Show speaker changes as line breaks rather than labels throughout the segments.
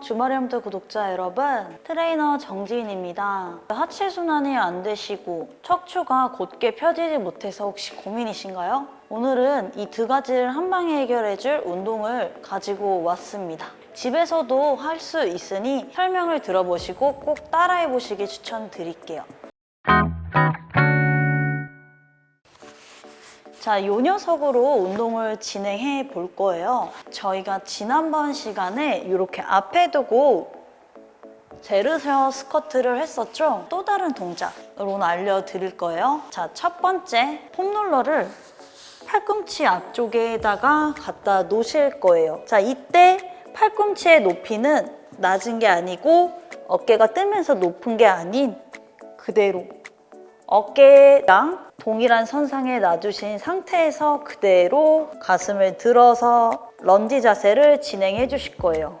주말염도 구독자 여러분, 트레이너 정지인입니다. 하체 순환이 안 되시고 척추가 곧게 펴지지 못해서 혹시 고민이신가요? 오늘은 이 두 가지를 한 방에 해결해줄 운동을 가지고 왔습니다. 집에서도 할 수 있으니 설명을 들어보시고 꼭 따라해 보시길 추천드릴게요. 자, 요 녀석으로 운동을 진행해 볼 거예요. 저희가 지난번 시간에 이렇게 앞에 두고 제르셔 스쿼트를 했었죠? 또 다른 동작으로 알려드릴 거예요. 자, 첫 번째 폼롤러를 팔꿈치 앞쪽에다가 갖다 놓으실 거예요. 자, 이때 팔꿈치의 높이는 낮은 게 아니고 어깨가 뜨면서 높은 게 아닌 그대로 어깨랑 동일한 선상에 놔주신 상태에서 그대로 가슴을 들어서 런지 자세를 진행해 주실 거예요.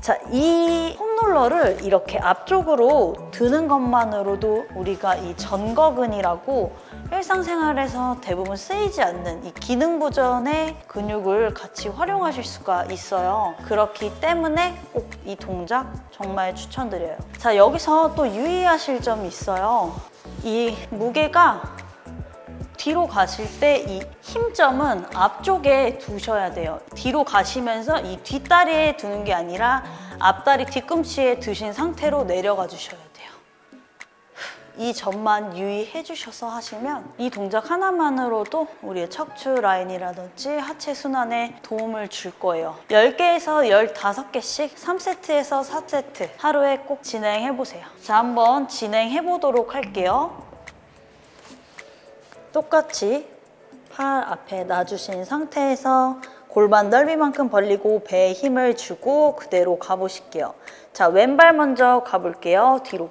자, 이 폼롤러를 이렇게 앞쪽으로 드는 것만으로도 우리가 이 전거근이라고 일상생활에서 대부분 쓰이지 않는 이 기능 부전의 근육을 같이 활용하실 수가 있어요. 그렇기 때문에 꼭 이 동작 정말 추천드려요. 자, 여기서 또 유의하실 점이 있어요. 이 무게가 뒤로 가실 때 이 힘점은 앞쪽에 두셔야 돼요. 뒤로 가시면서 이 뒷다리에 두는 게 아니라 앞다리 뒤꿈치에 드신 상태로 내려가 주셔야 돼요. 이 점만 유의해 주셔서 하시면 이 동작 하나만으로도 우리의 척추 라인이라든지 하체 순환에 도움을 줄 거예요. 10개에서 15개씩 3세트에서 4세트 하루에 꼭 진행해 보세요. 자, 한번 진행해 보도록 할게요. 똑같이 팔 앞에 놔주신 상태에서 골반 넓이만큼 벌리고 배에 힘을 주고 그대로 가보실게요. 자, 왼발 먼저 가볼게요. 뒤로.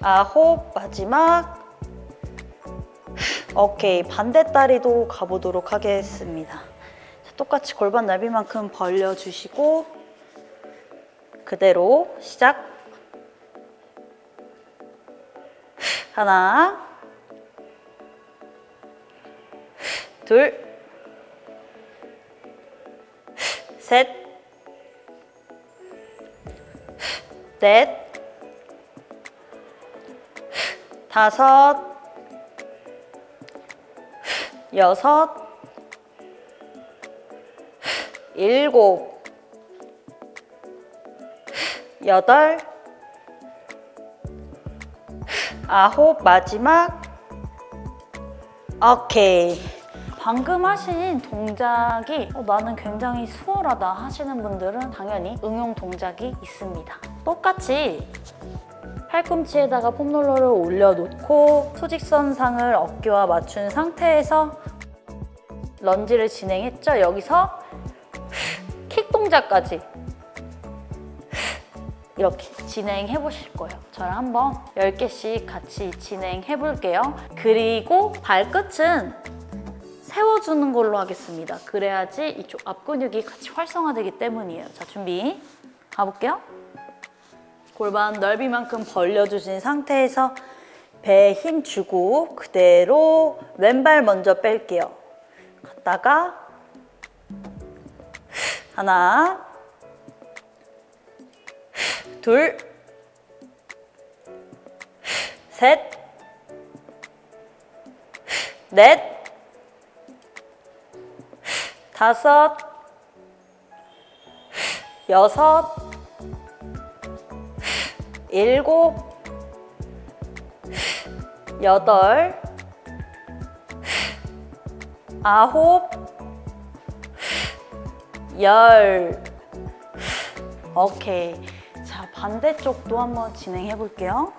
아홉, 마지막. 오케이, 반대 다리도 가보도록 하겠습니다. 자, 똑같이 골반 넓이만큼 벌려주시고 그대로 시작. 하나, 둘, 셋, 넷, 다섯, 여섯, 일곱, 여덟, 아홉, 마지막. 오케이. 방금 하신 동작이 어, 나는 굉장히 수월하다 하시는 분들은 당연히 응용 동작이 있습니다. 똑같이 팔꿈치에다가 폼롤러를 올려놓고 소직선상을 어깨와 맞춘 상태에서 런지를 진행했죠. 여기서 킥 동작까지 이렇게 진행해 보실 거예요. 저랑 한번 10개씩 같이 진행해 볼게요. 그리고 발끝은 세워주는 걸로 하겠습니다. 그래야지 이쪽 앞 근육이 같이 활성화되기 때문이에요. 자, 준비. 가볼게요. 골반 넓이만큼 벌려주신 상태에서 배에 힘 주고 그대로 왼발 먼저 뺄게요. 갔다가 하나, 둘, 셋, 넷, 다섯, 여섯, 일곱, 여덟, 아홉, 열. 오케이. 자, 반대쪽도 한번 진행해 볼게요.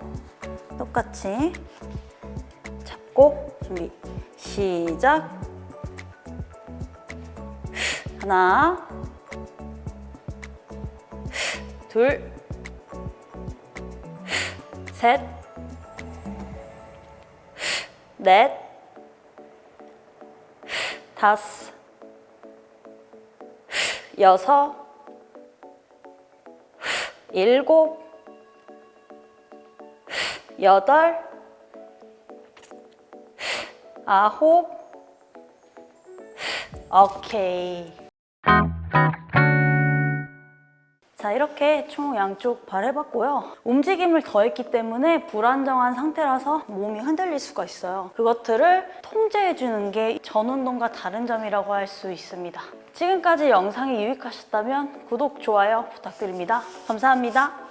똑같이 잡고 준비. 시작. 하나, 둘, 셋, 넷, 다섯, 여섯, 일곱, 여덟, 아홉, 오케이. 자, 이렇게 총 양쪽 발 해봤고요. 움직임을 더했기 때문에 불안정한 상태라서 몸이 흔들릴 수가 있어요. 그것들을 통제해주는 게 전운동과 다른 점이라고 할 수 있습니다. 지금까지 영상이 유익하셨다면 구독, 좋아요 부탁드립니다. 감사합니다.